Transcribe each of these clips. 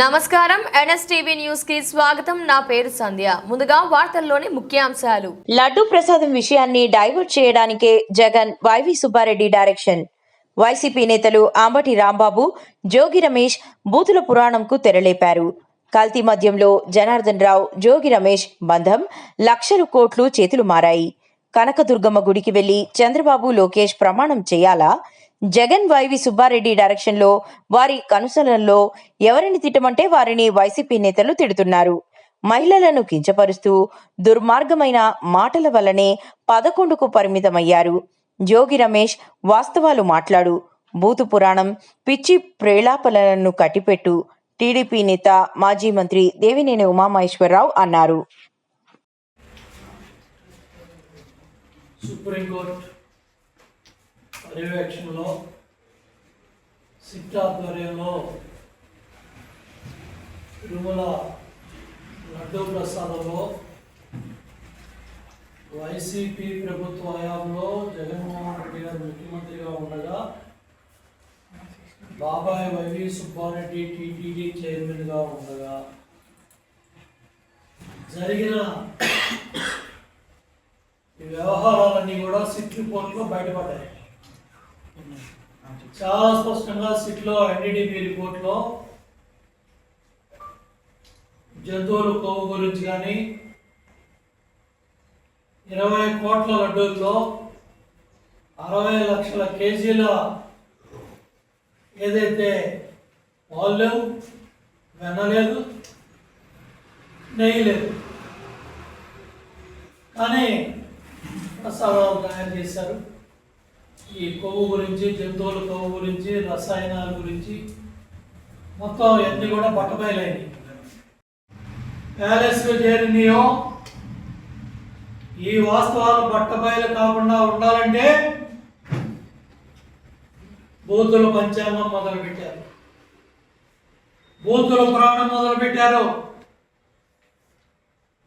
నమస్కారం. ఎన్ఎస్టీవీ న్యూస్కి స్వాగతం. నా పేరు సంధ్య. ముందుగా వార్తల్లోని ముఖ్యాంశాలు. లడ్డు ప్రసాదం విషయాన్ని డైవర్ట్ చేయడానికే Jagan YV Subbareddy direction. YCP నేతలు ఆంబటి రాంబాబు జోగి రమేష్ బూతుల పురాణంకు తెరలేపారు. కల్తీ మద్యంలో జనార్దన్ రావు జోగి రమేష్ బంధం లక్షలు కోట్లు చేతులు మారాయి. కనకదుర్గమ్మ గుడికి వెళ్ళి చంద్రబాబు లోకేష్ ప్రమాణం చేయాలా? జగన్ వైవి సుబ్బారెడ్డి డైరెక్షన్లో వారి కనుసలంలో ఎవరిని తిట్టమంటే వారిని వైసీపీ నేతలు తిడుతున్నారు. మహిళలను కించపరుస్తూ దుర్మార్గమైన మాటల వల్లనే పదకొండుకు పరిమితమయ్యారు. జోగి రమేష్ వాస్తవాలు మాట్లాడు. బూతు పురాణం పిచ్చి ప్రేలాపలను కట్టిపెట్టు. టీడీపీ నేత మాజీ మంత్రి దేవినేని ఉమామహేశ్వరరావు అన్నారు. సుప్రీంకోర్టు పర్యవేక్షణలో సిట్ ఆధ్వర్యంలో తిరుమల లడ్డూ ప్రసాదంలో వైసీపీ ప్రభుత్వ హయాంలో జగన్మోహన్ రెడ్డి గారు ముఖ్యమంత్రిగా ఉండగా బాబాయ్ వైవి సుబ్బారెడ్డి టీటీడీ చైర్మన్గా ఉండగా జరిగిన ఈ వ్యవహారాలన్నీ కూడా సిట్ రిపోర్ట్లో బయటపడ్డాయి. చాలా స్పష్టంగా సిట్లో ఎన్డీడీబీ రిపోర్ట్లో జంతువుల కొవ్వు గురించి కానీ ఇరవై కోట్ల లడ్డూల్లో అరవై లక్షల కేజీల ఏదైతే వాల్యూమ్ లేవు వెన్న నెయ్యి లేదు. కానీ ప్రసాదాలు తయారు చేశారు. ఈ కొవ్వు గురించి జంతువుల కొవ్వు గురించి రసాయనాల గురించి మొత్తం అన్ని కూడా బట్టబయలైనవి ప్యాలెస్లో చేరినయో ఈ వాస్తవాలు బట్టబయలు కాకుండా ఉండాలంటే బూతుల పంచాంగం మొదలు పెట్టారు బూతుల ప్రాణం మొదలు పెట్టారు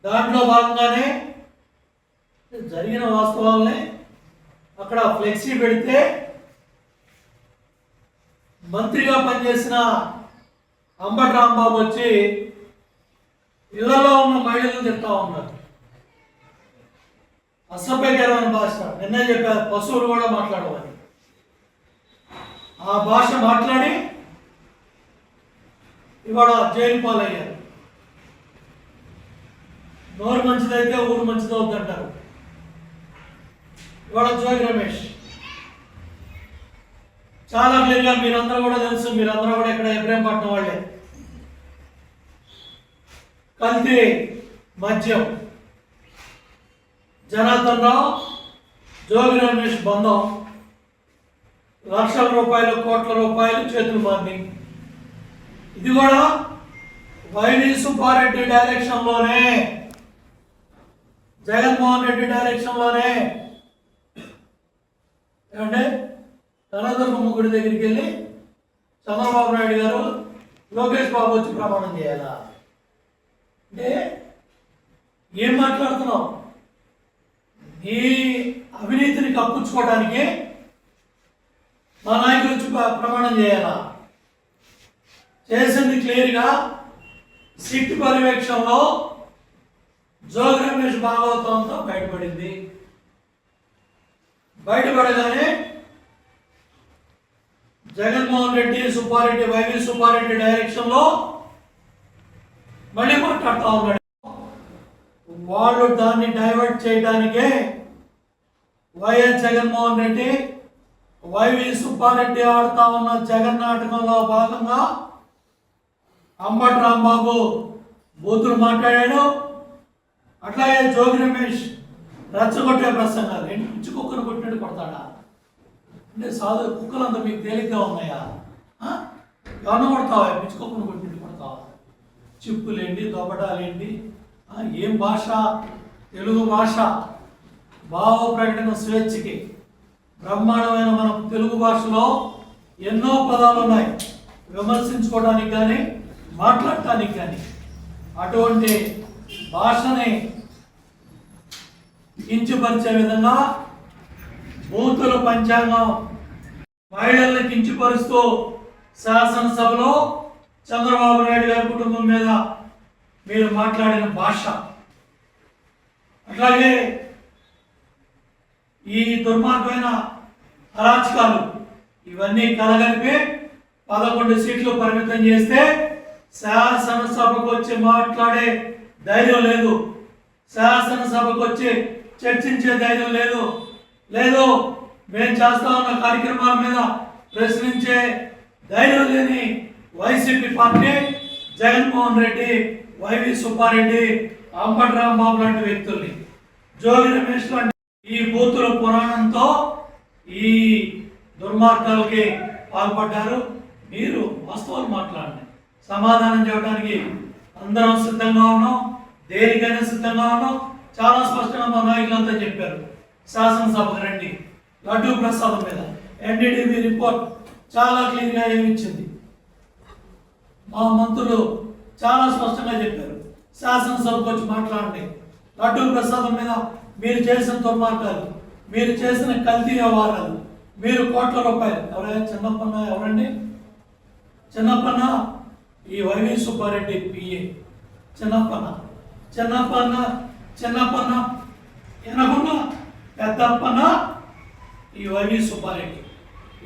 దాంట్లో భాగంగానే జరిగిన వాస్తవాలనే అక్కడ ఫ్లెక్సీ పెడితే మంత్రిగా పనిచేసిన అంబటి రాంబాబు వచ్చి ఇళ్ళలో ఉన్న మహిళలు చెప్తా ఉన్నారు. అసభ్యకరమైన భాష. నిన్నే చెప్పారు పశువులు కూడా మాట్లాడమని ఆ భాష మాట్లాడి ఇవాళ జైలు పాలయ్యారు. నోరు మంచిదైతే ఊరు మంచిదవుతుంటారు ఇవాళ జోగి రమేష్. చాలా క్లియర్గా మీరందరూ కూడా తెలుసు మీరందరూ కూడా ఇక్కడ ఇబ్రాహీంపట్నం వాళ్ళే. కల్తీ మద్యం. జనార్దన్ రావు జోగి రమేష్ బంధం. లక్షల రూపాయలు కోట్ల రూపాయలు చేతులు మారి ఇది కూడా వైవి సుబ్బారెడ్డి డైరెక్షన్లోనే. జగన్మోహన్ రెడ్డి డైరెక్షన్లోనే. ఏమంటే కనదుర్గమ్మ గుడి దగ్గరికి వెళ్ళి చంద్రబాబు నాయుడు గారు లోకేష్ బాబు వచ్చి ప్రమాణం చేయాలా? అంటే ఏం మాట్లాడుతున్నావు? నీ అవినీతిని కప్పించుకోవడానికి మా నాయకులు వచ్చి ప్రమాణం చేయాలా? చేసింది క్లియర్గా సిట్ పర్యవేక్షణలో జోగి రమేష్ భాగవతంతో బయటపడింది. బయటపడగానే జగన్మోహన్ రెడ్డి సుబ్బారెడ్డి వైవి సుబ్బారెడ్డి డైరెక్షన్లో మళ్ళీ మాట్లాడుతూ ఉన్నాడు. వాళ్ళు దాన్ని డైవర్ట్ చేయడానికే వైఎస్ జగన్మోహన్ రెడ్డి వైవి సుబ్బారెడ్డి ఆడుతా ఉన్న జగన్ నాటకంలో భాగంగా అంబటి రాంబాబు బూతులు మాట్లాడాడు. అట్లాగే జోగి రమేష్ రెచ్చగొట్టే ప్రసంగా ఏంటి? పిచ్చి కుక్కను కొట్టినట్టు కొడతాడా? అంటే సాధు కుక్కలు అంతా మీకు తేలిగ్గా ఉన్నాయా? ఆ? ఎవరిని కొడతావా? పిచ్చి కుక్కను కొట్టినట్టు కొడతావా? చిప్పులేండి దొబటాలేంటి ఏం భాష? తెలుగు భాష? భావ ప్రకటన స్వేచ్ఛకి. బ్రహ్మాండమైన మన తెలుగు భాషలో ఎన్నో పదాలు ఉన్నాయి. విమర్శించుకోవడానికి కానీ మాట్లాడటానికి కానీ. అటువంటి భాషని కించుపరిచే విధంగా బూతుల పంచాంగం మహిళల్ని కించుపరుస్తూ శాసనసభలో చంద్రబాబు నాయుడు గారి కుటుంబం మీద మీరు మాట్లాడిన భాష. అట్లాగే ఈ దుర్మార్గమైన అరాచకాలు ఇవన్నీ కలగలిపి పదకొండు సీట్లు పరిమితం చేస్తే శాసనసభకు వచ్చి మాట్లాడే ధైర్యం లేదు. శాసనసభకు వచ్చి చర్చించే ధైర్యం లేదు. లేదు మేము చేస్తా ఉన్న కార్యక్రమాల మీద ప్రశ్నించే ధైర్యం లేని YCP party Jaganmohan Reddy YV Subbareddy Ambati Rambabu లాంటి వ్యక్తుల్ని. జోగి రమేష్ లాంటి ఈ బూతుల పురాణంతో ఈ దుర్మార్గాలకి పాల్పడ్డారు. మీరు వాస్తవాలు మాట్లాడండి. సమాధానం చెప్పడానికి అందరం సిద్ధంగా ఉన్నాం. దేనికైనా సిద్ధంగా ఉన్నాం. చాలా స్పష్టంగా మా నాయకులంతా చెప్పారు. శాసనసభకు రండి. లడ్డూ ప్రసాదం మీద ఎన్డీటీవీ రిపోర్ట్ చాలా క్లీన్గా ఏమిచ్చింది మా మంత్రులు చాలా స్పష్టంగా చెప్పారు. శాసనసభకు వచ్చి మాట్లాడండి. లడ్డూ ప్రసాదం మీద మీరు చేసిన దుర్మార్గాలు మీరు చేసిన కల్తీ వ్యవహారాలు మీరు కోట్ల రూపాయలు. ఎవరైనా చిన్నప్పన్న ఎవరండి? చిన్నప్పన్న ఈ వైవి సుబ్బారెడ్డి పిఏ చిన్నప్పన్న. చిన్నప్పన్న చిన్నప్పన్న ఎనగున్న పెద్దప్పన్న ఈ వైవి సుబ్బారెడ్డి.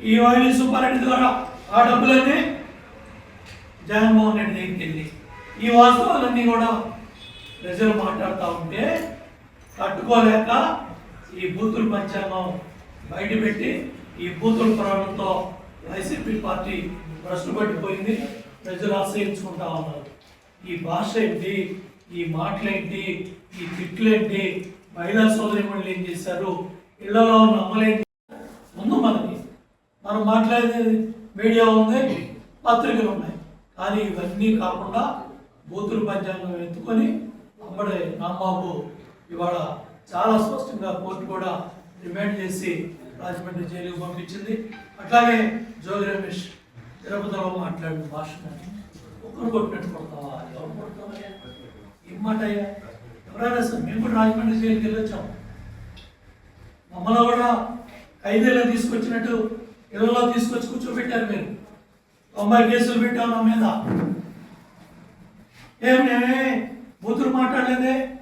ఈ వైవి సుబ్బారెడ్డి ద్వారా ఆ డబ్బులన్నీ జగన్మోహన్ రెడ్డి దగ్గరికి వెళ్ళి ఈ వాస్తవాలన్నీ కూడా ప్రజలు మాట్లాడుతూ ఉంటే తట్టుకోలేక ఈ బూతుల పంచాంగం బయటపెట్టి ఈ బూతుల పురాణంతో వైసీపీ పార్టీ భ్రష్టు పట్టిపోయింది ప్రజలు ఆశ్రయించుకుంటా ఉన్నారు. ఈ భాష ఏంటి? ఈ మాటలేంటి? ఈ తిట్లేంటి మహిళా సోదరిమణులు ఏం చేశారు? ఇళ్ళలో ఉన్న అమ్మలేంటి? ముందు మనకి మనం మాట్లాడేది మీడియా ఉంది పత్రికలు ఉన్నాయి. కానీ ఇవన్నీ కాకుండా బూతులు పంచాంగం ఎత్తుకొని అప్పుడే రాంబాబు ఇవాళ చాలా స్పష్టంగా కోర్టు కూడా రిమాండ్ చేసి రాజమండ్రి జైలుకు పంపించింది. అట్లాగే జోగి రమేష్ తిరుపతిలో మాట్లాడిన భాష ఒకరు కొట్టినట్టు కొడతావా? ఎవరు కొడతావా? ఇమ్మాటయ్యా. ఎవరైనా సరే మేము కూడా రాజమండ్రి జైలుకి వెళ్ళొచ్చాం. మమ్మల్ని కూడా ఖైదీలో తీసుకొచ్చినట్టు ఇళ్ళలో తీసుకొచ్చి కూర్చోబెట్టారు మీరు. తొంభై కేసులు పెట్టాం నా మీద. ఏం మేమే బూతులు మాట్లాడలేదే.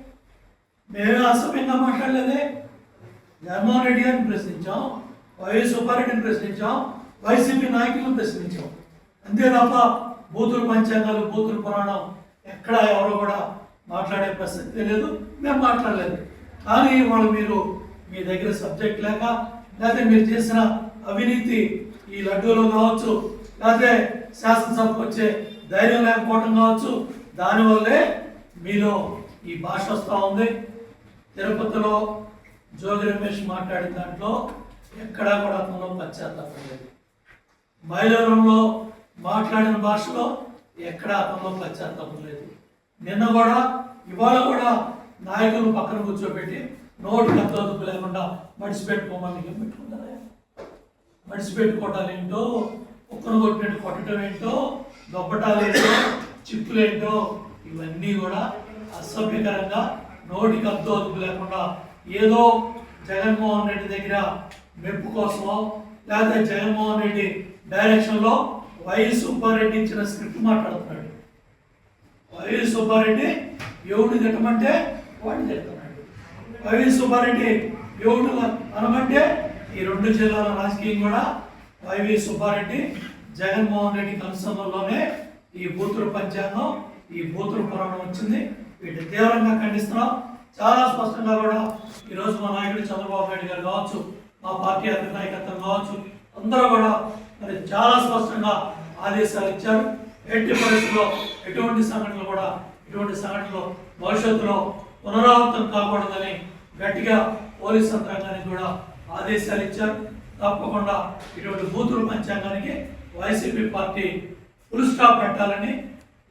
మేమే అసభ్యంగా మాట్లాడలేదే. జగన్మోహన్ రెడ్డి గారిని ప్రశ్నించాం. వైఎస్ సుబ్బారెడ్డిని ప్రశ్నించాం. వైసీపీ నాయకులను ప్రశ్నించాం. అంతే తప్ప బూతులు పంచాంగాలు బూతులు పురాణం ఎక్కడ ఎవరు కూడా మాట్లాడే పరిస్థితి లేదు మేము మాట్లాడలేదు. కానీ వాళ్ళు మీరు మీ దగ్గర సబ్జెక్ట్ లేక లేకపోతే మీరు చేసిన అవినీతి ఈ లడ్డూలో కావచ్చు లేకపోతే శాసనసభకు వచ్చే ధైర్యం లేకపోవడం కావచ్చు దానివల్లే మీలో ఈ భాష వస్తూ ఉంది. తిరుపతిలో జోగి రమేష్ మాట్లాడిన దాంట్లో ఎక్కడా కూడా అతను పశ్చాత్తాపం లేదు. మైలవరంలో మాట్లాడిన భాషలో ఎక్కడా అతనిలో పశ్చాత్తాపం లేదు. నిన్న కూడా ఇవాళ కూడా నాయకులు పక్కన కూర్చోబెట్టి నోటి కత్తోదుపు లేకుండా మడిచిపెట్టుకోమని ఏం పెట్టుకుంటారా మడిసి ఏంటో కుక్కను కొట్టినట్టు కొట్టడం ఏంటో దొబ్బటాలు ఏంటో చిప్పులేంటో ఇవన్నీ కూడా అసభ్యకరంగా నోటికి అద్దు అదుపు లేకుండా ఏదో జగన్మోహన్ రెడ్డి దగ్గర మెప్పు కోసమో లేకపోతే జగన్మోహన్ రెడ్డి డైరెక్షన్లో వై సూపర్ రెడ్డి ఇచ్చిన స్క్రిప్ట్ మాట్లాడుతున్నాడు. వైఎస్ సుబ్బారెడ్డి ఎవడు తిట్టమంటే వాడిని తిడుతున్నాడు వైఎస్ సుబ్బారెడ్డి ఎవడు అనమంటే ఈ రెండు జిల్లాల రాజకీయం కూడా వైవి సుబ్బారెడ్డి జగన్మోహన్ రెడ్డి కనుసంలోనే ఈ బూతుల పంచాంగం ఈ బూతుల పురాణం వచ్చింది. వీటిని తీవ్రంగా ఖండిస్తున్నాం. చాలా స్పష్టంగా కూడా ఈరోజు మా నాయకుడు చంద్రబాబు నాయుడు గారు కావచ్చు మా పార్టీ అధిక నాయకత్వం కావచ్చు అందరూ కూడా మరి చాలా స్పష్టంగా ఆదేశాలు ఇచ్చారు. ఎట్టి పరిస్థితుల్లో ఎటువంటి సంఘటనలు కూడా ఇటువంటి సంఘటనలు భవిష్యత్తులో పునరావృతం కాకూడదని గట్టిగా పోలీస్ యంత్రాంగానికి కూడా ఆదేశాలు ఇచ్చారు. తప్పకుండా ఇటువంటి బూతుల పంచాంగానికి వైసీపీ పార్టీ ఫుల్ స్టాప్ పెట్టాలని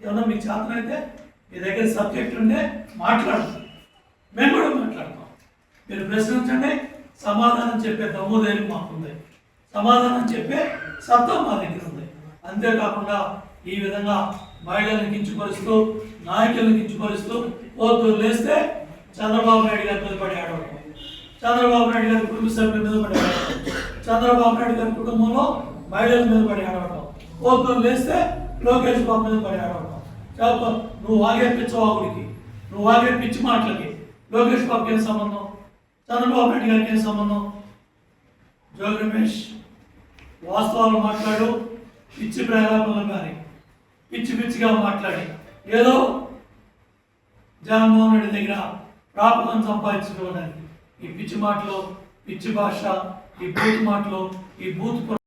ఏమన్నా మీ చేతనైతే మీ దగ్గర సబ్జెక్ట్ ఉంటే మాట్లాడదు. మేము కూడా మాట్లాడతాం. మీరు ప్రశ్నించండి సమాధానం చెప్పే దమ్ము ధైర్యం మాకుంది. సమాధానం చెప్పే సత్తా మా దగ్గర ఉంది. అంతేకాకుండా ఈ విధంగా మహిళలను కించుపరుస్తూ నాయకులను కించుపరుస్తూ పోతూ లేస్తే చంద్రబాబు నాయుడు గారి మీద పడి ఆడవడం చంద్రబాబు నాయుడు గారి కుటుంబ సభ్యుల మీద పడి ఆడవడం చంద్రబాబు నాయుడు గారి కుటుంబంలో మహిళల మీద పడి ఆడవడం పోతూ లేస్తే లోకేష్ బాబు మీద పడి ఆడవడం నువ్వు వాగే పిచ్చవాగుడికి నువ్వు వాగే పిచ్చి మాటలకి? లోకేష్ బాబుకి ఏం సంబంధం? చంద్రబాబు నాయుడు గారికి ఏం సంబంధం? జోగి రమేష్ వాస్తవాలు మాట్లాడు పిచ్చి ప్రలాపనలు కానీ. పిచ్చి పిచ్చిగా మాట్లాడి ఏదో జగన్మోహన్ రెడ్డి దగ్గర ప్రాపకం సంపాదించుకోవడానికి. ఈ పిచ్చి మాటలో పిచ్చి భాష ఈ బూత్ మాటలో ఈ బూత్